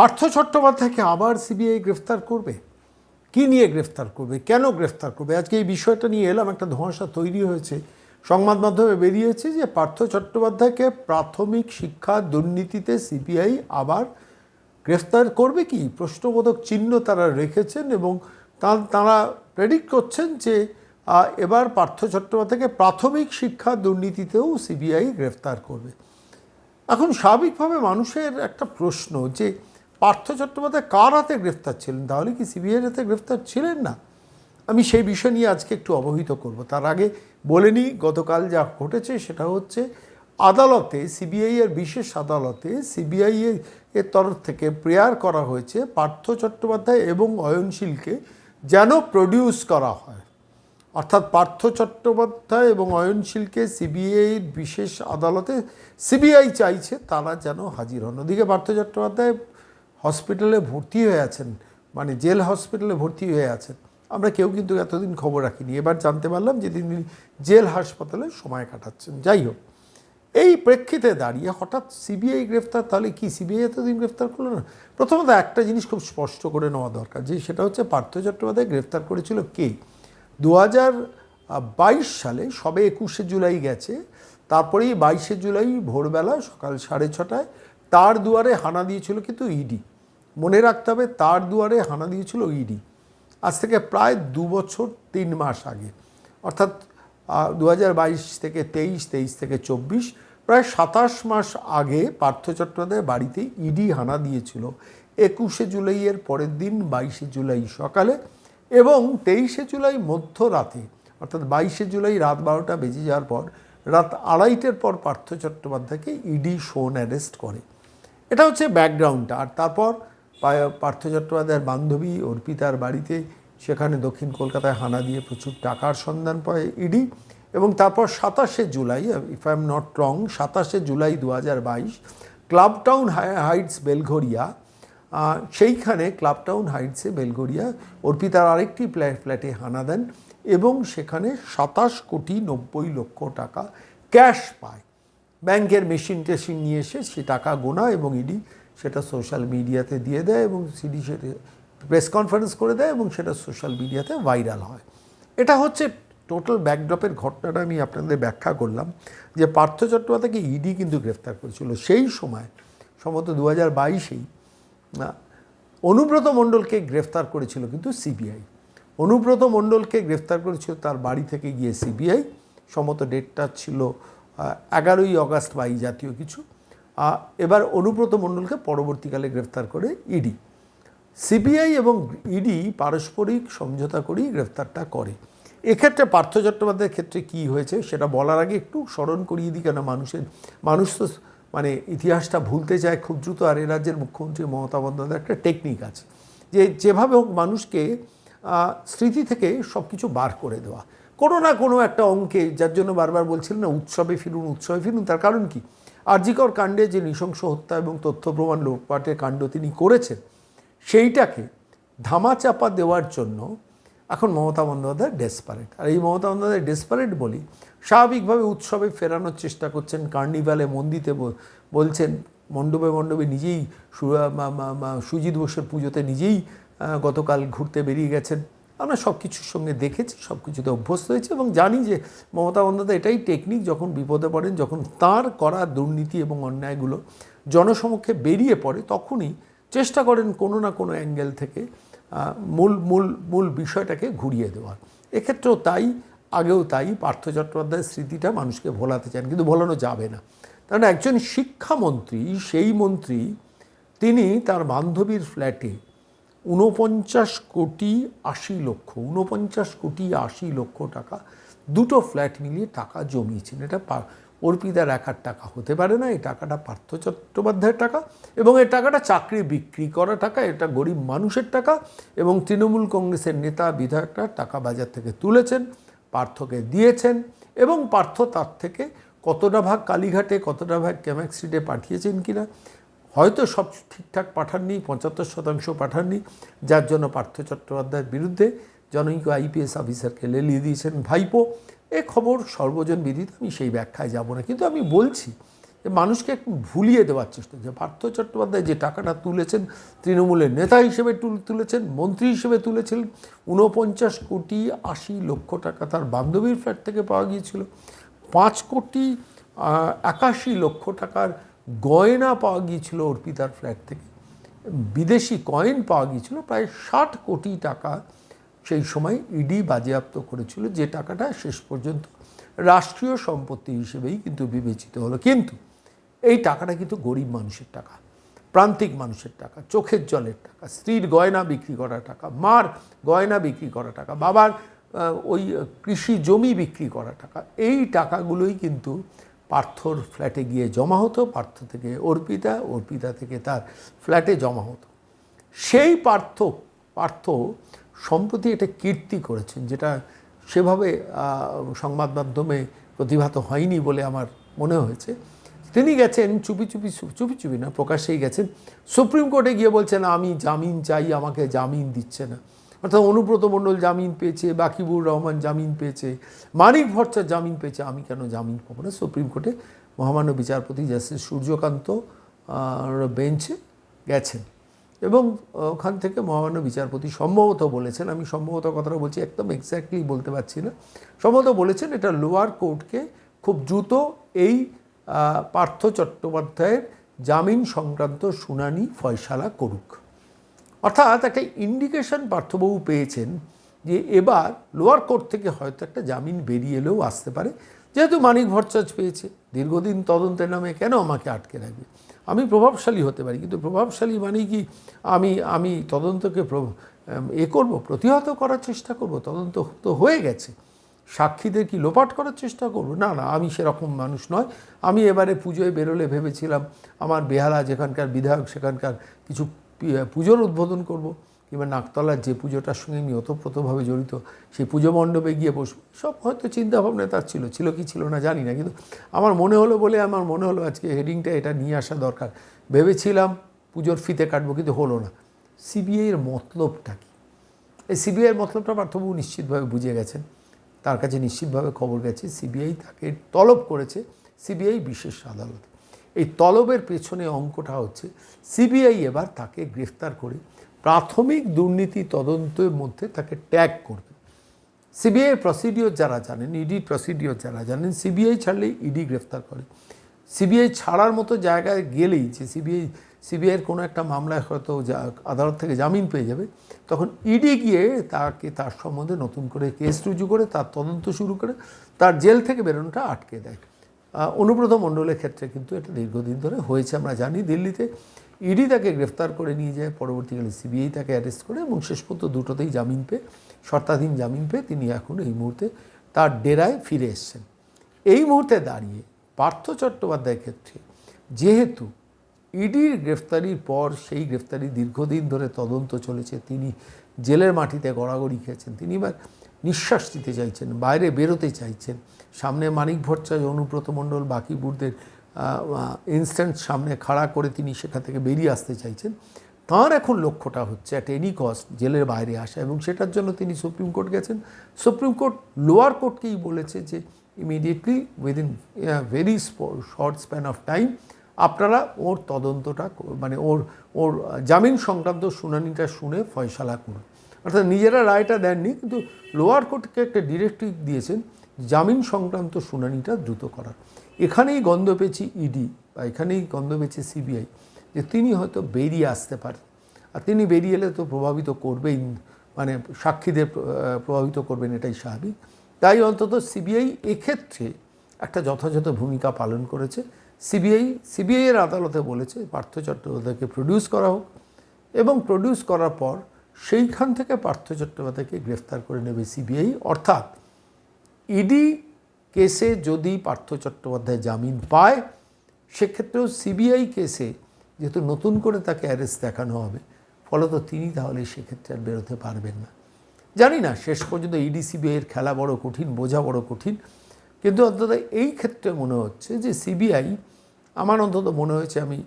পার্থ চট্টোপাধ্যায়কে আবার সিবিআই গ্রেফতার করবে? কি নিয়ে গ্রেফতার করবে? কেন গ্রেফতার করবে? আজকে এই বিষয়টা নিয়ে এলাম, একটা ধোঁয়াশা তৈরি হয়েছে। সংবাদ মাধ্যমে বেরিয়েছে যে পার্থ চট্টোপাধ্যায়কে প্রাথমিক শিক্ষা দুর্নীতিতে সিবিআই আবার গ্রেফতার করবে কি? প্রশ্নবোধক চিহ্ন তারা রেখেছেন এবং তারা প্রেডিক্ট করছেন যে এবার পার্থ চট্টোপাধ্যায়কে প্রাথমিক শিক্ষা দুর্নীতিতেও সিবিআই গ্রেফতার করবে। এখন স্বাভাবিকভাবে মানুষের একটা প্রশ্ন যে পার্থ চট্টোপাধ্যায় কার হাতে গ্রেফতার ছিলেন? তাহলে কি সিবিআইয়ের হাতে গ্রেফতার ছিলেন না? আমি সেই বিষয় নিয়ে আজকে একটু অবহিত করব। তার আগে বলে নিই, গতকাল যা ঘটেছে সেটা হচ্ছে আদালতে, সিবিআই এর বিশেষ আদালতে সিবিআই এর তরফ থেকে প্রেয়ার করা হয়েছে পার্থ চট্টোপাধ্যায় এবং অয়নশীলকে যেন প্রডিউস করা হয়। অর্থাৎ পার্থ চট্টোপাধ্যায় এবং অয়নশীলকে সিবিআই বিশেষ আদালতে সিবিআই চাইছে, তারা যেন হাজির হন। ওদিকে পার্থ চট্টোপাধ্যায় হসপিটালে ভর্তি হয়ে আছেন মানে জেল হসপিটালে ভর্তি হয়ে আছেন, আমরা কেউ কিন্তু এতদিন খবর রাখিনি। এবার জানতে পারলাম যে তিনি জেল হাসপাতালে সময় কাটাচ্ছেন। যাই হোক, এই প্রেক্ষিতে দাঁড়িয়ে হঠাৎ সিবিআই গ্রেফতার, তাহলে কি সিবিআই এতদিন গ্রেফতার করল না? প্রথমত একটা জিনিস খুব স্পষ্ট করে নেওয়া দরকার, যে সেটা হচ্ছে পার্থ চট্টোপাধ্যায় গ্রেফতার করেছিল কে? দু বাইশ সালে, সবে একুশে জুলাই গেছে, তারপরেই বাইশে জুলাই ভোরবেলা সকাল সাড়ে ছটায়, তার দুয়ারে হানা দিয়েছিল কিন্তু ইডি। মনে রাখতে হবে, তার দুয়ারে হানা দিয়েছিল ইডি। আজ থেকে প্রায় দু বছর তিন মাস আগে। অর্থাৎ দু হাজার বাইশ থেকে তেইশ তেইশ থেকে চব্বিশ, প্রায় সাতাশ মাস আগে পার্থ চট্টোপাধ্যায় বাড়িতে ইডি হানা দিয়েছিল। একুশে জুলাইয়ের পরের দিন, বাইশে জুলাই সকালে এবং তেইশে জুলাই মধ্যরাতে, অর্থাৎ বাইশে জুলাই রাত বারোটা বেজে যাওয়ার পর, রাত আড়াইটের পর পার্থ চট্টোপাধ্যায়কে ইডি শোন অ্যারেস্ট করে। এটা হচ্ছে ব্যাকগ্রাউন্ডটা। আর তারপর পার্থ চট্টোপাধ্যায়ের বান্ধবী অর্পিতার বাড়িতে। সেখানে দক্ষিণ কলকাতায় হানা দিয়ে প্রচুর টাকার সন্ধান পায় ইডি। এবং তারপর সাতাশে July if I am not wrong সাতাশে জুলাই দু হাজার বাইশ ক্লাব টাউন হাইটস বেলঘরিয়া সেইখানে ক্লাব টাউন হাইটসে বেলঘরিয়া অর্পিতার আরেকটি ফ্ল্যাট ফ্ল্যাটে হানা দেন এবং সেখানে সাতাশ কোটি নব্বই লক্ষ টাকা ক্যাশ পায়। ব্যাংকের মেশিন টেশিন নিয়ে এসে সে টাকা গোনা এবং ইডি সেটা সোশ্যাল মিডিয়াতে দিয়ে দেয় এবং সিডি সেটা প্রেস কনফারেন্স করে দেয় এবং সেটা সোশ্যাল মিডিয়াতে ভাইরাল হয়। এটা হচ্ছে টোটাল ব্যাকড্রপের ঘটনাটা আমি আপনাদের ব্যাখ্যা করলাম যে পার্থ চট্টোপাধ্যায়কে ইডি কিন্তু গ্রেফতার করেছিল। সেই সময়, সম্ভবত দু হাজার বাইশেই অনুব্রত মণ্ডলকে গ্রেফতার করেছিল কিন্তু সিবিআই অনুব্রত মণ্ডলকে গ্রেফতার করেছিল তার বাড়ি থেকে গিয়ে সিবিআই সম্মত ডেটটা ছিল এগারোই অগাস্ট বা এই জাতীয় কিছু। এবার অনুব্রত মণ্ডলকে পরবর্তীকালে গ্রেফতার করে ইডি। সিবিআই এবং ইডি পারস্পরিক সমঝোতা করেই গ্রেফতারটা করে। এক্ষেত্রে পার্থ চট্টোপাধ্যায়ের ক্ষেত্রে কি হয়েছে সেটা বলার আগে একটু স্মরণ করিয়ে দিই কেন মানুষের, মানুষ তো মানে ইতিহাসটা ভুলতে চায় খুব দ্রুত আর এ রাজ্যের মুখ্যমন্ত্রী মমতা বন্দ্যোপাধ্যায়ের একটা টেকনিক আছে। যে যেভাবে হোক মানুষকে স্মৃতি থেকে সব কিছু বার করে দেওয়া। কোনো না কোনো একটা অঙ্কে, যার জন্য বারবার বলছিলেন না, উৎসবে ফিরুন উৎসবে ফিরুন, তার কারণ কি? আরজিকর কাণ্ডে যে নৃশংস হত্যা এবং তথ্য প্রমাণ লোটপাটের কাণ্ড তিনি করেছেন, সেইটাকে ধামাচাপা দেওয়ার জন্য এখন মমতা বন্দ্যোপাধ্যায় ডেসপারেট আর এই মমতা বন্দ্যোপাধ্যায় ডেসপারেট বলি, স্বাভাবিকভাবে উৎসবে ফেরানোর চেষ্টা করছেন, কার্নিভালে মন্দিতে বলছেন, মণ্ডপে মণ্ডপে নিজেই সুজিত বোসের পুজোতে নিজেই গতকাল ঘুরতে বেরিয়ে গেছেন। আমরা সব কিছুর সঙ্গে দেখেছি সব কিছুতে অভ্যস্ত হয়েছে এবং জানি যে মমতা বন্দ্যোপাধ্যায় এটাই টেকনিক যখন বিপদে পড়েন, যখন তার করা দুর্নীতি এবং অন্যায়গুলো জনসমক্ষে বেরিয়ে পড়ে, তখনই চেষ্টা করেন কোনো না কোনো অ্যাঙ্গেল থেকে মূল মূল মূল বিষয়টাকে ঘুরিয়ে দেওয়ার। এক্ষেত্রেও তাই, আগেও তাই পার্থ চট্টোপাধ্যায়ের স্মৃতিটা মানুষকে ভোলাতে চান, কিন্তু ভোলানো যাবে না। কারণ একজন শিক্ষামন্ত্রী, সেই মন্ত্রী, তিনি তার বান্ধবীর ফ্ল্যাটে ঊনপঞ্চাশ কোটি আশি লক্ষ, ঊনপঞ্চাশ কোটি আশি লক্ষ টাকা দুটো ফ্ল্যাট মিলিয়ে টাকা জমিয়েছেন। এটা অর্পিতার একার টাকা হতে পারে না, এই টাকাটা পার্থ চট্টোপাধ্যায়ের টাকা এবং এই টাকাটা চাকরি বিক্রি করা টাকা, এটা গরিব মানুষের টাকা এবং তৃণমূল কংগ্রেসের নেতা বিধায়করা টাকা বাজার থেকে তুলেছেন, পার্থকে দিয়েছেন এবং পার্থ তার থেকে কতটা ভাগ কালীঘাটে, কতটা ভাগ ক্যামাক স্ট্রিটে পাঠিয়েছেন কিনা হয়তো সব ঠিকঠাক পাঠাননি, পঁচাত্তর শতাংশ পাঠাননি, যার জন্য পার্থ চট্টোপাধ্যায়ের বিরুদ্ধে জনৈক আইপিএস অফিসারকে লেলিয়ে দিয়েছেন ভাইপো। এ খবর সর্বজন বিদিত, আমি সেই ব্যাখ্যায় যাব না। কিন্তু আমি বলছি যে মানুষকে একটু ভুলিয়ে দেওয়ার চেষ্টা যে পার্থ চট্টোপাধ্যায় যে টাকাটা তুলেছেন, তৃণমূলের নেতা হিসেবে তুলেছেন, মন্ত্রী হিসেবে তুলেছিলেন ঊনপঞ্চাশ কোটি আশি লক্ষ টাকা তার বান্ধবীর ফ্ল্যাট থেকে পাওয়া গিয়েছিল। পাঁচ কোটি একাশি লক্ষ টাকার গয়না পাওয়া গিয়েছিল অর্পিতার ফ্ল্যাট থেকে। বিদেশি কয়েন পাওয়া গিয়েছিল, প্রায় ষাট কোটি টাকা সেই সময় ইডি বাজেয়াপ্ত করেছিল, যে টাকাটা শেষ পর্যন্ত রাষ্ট্রীয় সম্পত্তি হিসেবেই কিন্তু বিবেচিত হলো। কিন্তু এই টাকাটা কিন্তু গরিব মানুষের টাকা, প্রান্তিক মানুষের টাকা, চোখের জলের টাকা, স্ত্রীর গয়না বিক্রি করা টাকা, মার গয়না বিক্রি করা টাকা, বাবার ওই কৃষি জমি বিক্রি করা টাকা, এই টাকাগুলোই কিন্তু পার্থর ফ্ল্যাটে গিয়ে জমা হতো, পার্থ থেকে অর্পিতা অর্পিতা থেকে তার ফ্ল্যাটে জমা হতো। সেই পার্থ পার্থ সম্প্রতি এটা কীর্তি করেছেন, যেটা সেভাবে সংবাদ মাধ্যমে প্রতিভাত হয়নি বলে আমার মনে হয়েছে। তিনি গেছেন চুপি চুপি চুপি চুপি না, প্রকাশ্যেই গেছেন। সুপ্রিম কোর্টে গিয়ে বলছেন, আমি জামিন চাই, আমাকে জামিন দিচ্ছে না। অর্থাৎ অনুব্রত মণ্ডল জামিন পেয়েছে, বাকিবুর রহমান জামিন পেয়েছে, মানিক ভট্টাচার্য জামিন পেয়েছে, আমি কেন জামিন পাবো না? সুপ্রিম কোর্টে মহামান্য বিচারপতি জাস্টিস সূর্যকান্ত বেঞ্চে গেছেন। এবং ওখান থেকে মহামান্য বিচারপতি সম্ভবত বলেছেন, আমি সম্ভবত কথাটা বলছি, একদম এক্স্যাক্টলি বলতে পারছি না। সম্ভবত বলেছেন এটা লোয়ার কোর্টকে খুব দ্রুত এই পার্থ চট্টোপাধ্যায়ের জামিন সংক্রান্ত শুনানি ফয়সালা করুক। অর্থাৎ একটা ইন্ডিকেশন পার্থবাবু পেয়েছেন যে এবার লোয়ার কোর্ট থেকে হয়তো একটা জামিন বেরিয়ে এলেও আসতে পারে। যেহেতু মানিক ভট্টাচার্য পেয়েছে, দীর্ঘদিন তদন্তের নামে কেন আমাকে আটকে রাখবে? আমি প্রভাবশালী হতে পারি, কিন্তু প্রভাবশালী মানে কি? আমি আমি তদন্তকে এ করব, প্রতিহত করার চেষ্টা করব, তদন্ত তো হয়ে গেছে। সাক্ষীদের কি লোপাট করার চেষ্টা করব? না না, আমি সেরকম মানুষ নয়। আমি এবারে পুজোয় বেরোলে ভেবেছিলাম, আমার বেহালা যেখানকার বিধায়ক সেখানকার কিছু পুজোর উদ্বোধন করব, কিংবা নাকতলার যে পুজোটার সঙ্গে আমি ওতপ্রোতভাবে জড়িত, সেই পুজো মণ্ডপে গিয়ে বসবো, সব হয়তো চিন্তাভাবনা তার ছিল ছিল কি ছিল না জানি না, কিন্তু আমার মনে হলো বলে, আমার মনে হলো আজকে হেডিংটা এটা নিয়ে আসা দরকার। ভেবেছিলাম পুজোর ফিতে কাটবো, কিন্তু হলো না। সিবিআইয়ের মতলবটা কি? এই সিবিআইয়ের মতলবটা পার্থবাবু নিশ্চিতভাবে বুঝে গেছেন। তার কাছে নিশ্চিতভাবে খবর গেছে সিবিআই তাকে তলব করেছে সিবিআই বিশেষ আদালত। এই তলবের পেছনে অঙ্কটা হচ্ছে, সিবিআই এবার তাকে গ্রেফতার করে প্রাথমিক দুর্নীতি তদন্তের মধ্যে তাকে ট্যাগ করবে। সিবিআই প্রসিডিওর যারা জানেন, ইডি প্রসিডিওর যারা জানেন, সিবিআই ছাড়লেই ইডি গ্রেফতার করে। সিবিআই ছাড়ার মতো জায়গায় গেলেই যে সিবিআই সিবিআইয়ের কোনো একটা মামলায় হয়তো আদালত থেকে জামিন পেয়ে যাবে, তখন ইডি গিয়ে তাকে, তার সম্বন্ধে নতুন করে কেস রুজু করে, তার তদন্ত শুরু করে, তার জেল থেকে বেরোনোটা আটকে দেয়। অনুব্রত মণ্ডলের ক্ষেত্রে কিন্তু এটা দীর্ঘদিন ধরে হয়েছে, আমরা জানি। দিল্লিতে ইডি তাকে গ্রেফতার করে নিয়ে যায়, পরবর্তীকালে সিবিআই তাকে অ্যারেস্ট করে এবং শেষ পর্যন্ত দুটোতেই জামিন পেয়ে, শর্তাধীন জামিন পেয়ে তিনি এখন এই মুহূর্তে তার ডেরায় ফিরে এসছেন। এই মুহূর্তে দাঁড়িয়ে পার্থ চট্টোপাধ্যায়ের ক্ষেত্রে যেহেতু ইডির গ্রেফতারির পর সেই গ্রেফতারি দীর্ঘদিন ধরে তদন্ত চলেছে, তিনি জেলের মাটিতে গড়াগড়ি খেয়েছেন, তিনি এবার নিঃশ্বাস দিতে চাইছেন, বাইরে বেরোতে চাইছেন। সামনে মানিক ভট্টাচার্য, অনুব্রত মণ্ডল, বাকি বুড়দের ইনস্ট্যান্ট সামনে খাড়া করে তিনি সেখান থেকে বেরিয়ে আসতে চাইছেন। তাঁর এখন লক্ষ্যটা হচ্ছে অ্যাট এনি কস্ট জেলের বাইরে আসা এবং সেটার জন্য তিনি সুপ্রিম কোর্ট গেছেন। সুপ্রিম কোর্ট লোয়ার কোর্টকেই বলেছে যে immediately within very short span of time আপনারা ওর তদন্তটা মানে ওর ওর, জামিন সংক্রান্ত শুনানিটা শুনে ফয়সালা করুন। অর্থাৎ নিজেরা রায়টা দেননি, কিন্তু লোয়ার কোর্টকে একটা ডিরেক্টিভ দিয়েছেন, জামিন সংক্রান্ত শুনানিটা দ্রুত করার। এখানেই গন্ধ পেয়েছি ইডি বা এখানেই গন্ধ পেয়েছে সিবিআই যে তিনি হয়তো বেরিয়ে আসতে পারেন। আর তিনি বেরিয়ে এলে তো প্রভাবিত করবেই মানে সাক্ষীদের প্রভাবিত করবেন, এটাই স্বাভাবিক। তাই অন্তত সিবিআই এক্ষেত্রে একটা যথাযথ ভূমিকা পালন করেছে। সিবিআই সিবিআইয়ের আদালতে বলেছে, পার্থ চট্টোপাধ্যায়কে প্রডিউস করা হোক। এবং প্রডিউস করার পর সেইখান থেকে পার্থ চট্টোপাধ্যায়কে গ্রেফতার করে নেবে সিবিআই। অর্থাৎ ইডি কেসে যদি পার্থ চট্টোপাধ্যায় জামিন পায়, সেক্ষেত্রেও সিবিআই কেসে যেহেতু নতুন করে তাকে অ্যারেস্ট দেখানো হবে, ফলত তিনি তাহলে সেক্ষেত্রে আর বেরোতে পারবেন না। জানি না, শেষ পর্যন্ত ইডি সিবিআইয়ের খেলা বড় কঠিন, বোঝা বড় কঠিন, কিন্তু অন্তত এই ক্ষেত্রে মনে হচ্ছে যে সিবিআই, আমার অন্তত মনে হয়েছে আমি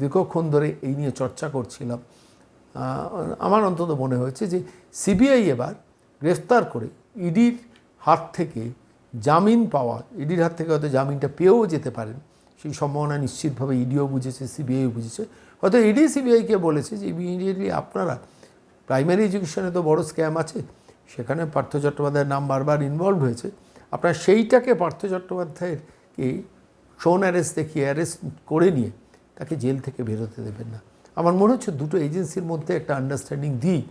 দীর্ঘক্ষণ ধরে এই নিয়ে চর্চা করছিলাম। আমার অন্তত মনে হয়েছে যে সিবিআই এবার গ্রেফতার করে ইডির হাত থেকে জামিন পাওয়া, ইডির হাত থেকে হয়তো জামিনটা পেয়েও যেতে পারেন, সেই সম্ভাবনা নিশ্চিতভাবে ইডিও বুঝেছে, সিবিআইও বুঝেছে। হয়তো ইডি সিবিআইকে বলেছে যে ইমিডিয়েটলি আপনারা প্রাইমারি এডুকেশনে তো বড় স্ক্যাম আছে, সেখানে পার্থ চট্টোপাধ্যায়ের নাম বারবার ইনভলভ হয়েছে। আপনারা সেইটাকে পার্থ চট্টোপাধ্যায়ের কি শোন অ্যারেস্ট দেখিয়ে অ্যারেস্ট করে নিয়ে তাকে জেল থেকে বেরোতে দেবেন না। আমার মনে হচ্ছে দুটো এজেন্সির মধ্যে একটা আন্ডারস্ট্যান্ডিং দিই।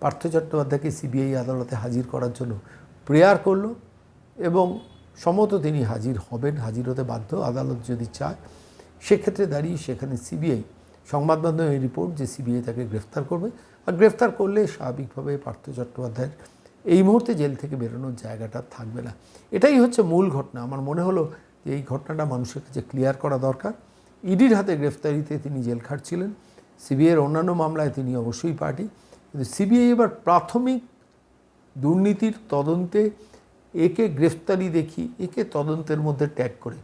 পার্থ চট্টোপাধ্যায়কে সিবিআই আদালতে হাজির করার জন্য প্রেয়ার করল এবং সম্মত তিনি হাজির হবেন, হাজির হতে বাধ্য, আদালত যদি চায়। সেক্ষেত্রে দাঁড়িয়ে সেখানে সিবিআই সংবাদ মাধ্যমে রিপোর্ট যে সিবিআই তাকে গ্রেফতার করবে। আর গ্রেফতার করলে স্বাভাবিকভাবে পার্থ চট্টোপাধ্যায়ের এই মুহূর্তে জেল থেকে বেরোনোর জায়গাটা থাকবে না। এটাই হচ্ছে মূল ঘটনা। আমার মনে হলো যে এই ঘটনাটা মানুষের কাছে ক্লিয়ার করা দরকার। ইডির হাতে গ্রেফতারিতে তিনি জেল খাটছিলেন। সিবিআইয়ের অন্যান্য মামলায় তিনি অবশ্যই পার্টি। কিন্তু সিবিআই এবার প্রাথমিক দুর্নীতির তদন্তে একে গ্রেফতারি দেখি, একে তদন্তের মধ্যে ট্যাগ করে।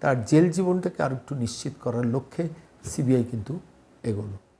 তার জেল জীবনটাকে আরেকটু নিশ্চিত করার লক্ষ্যে সিবিআই কিন্তু এগোলো।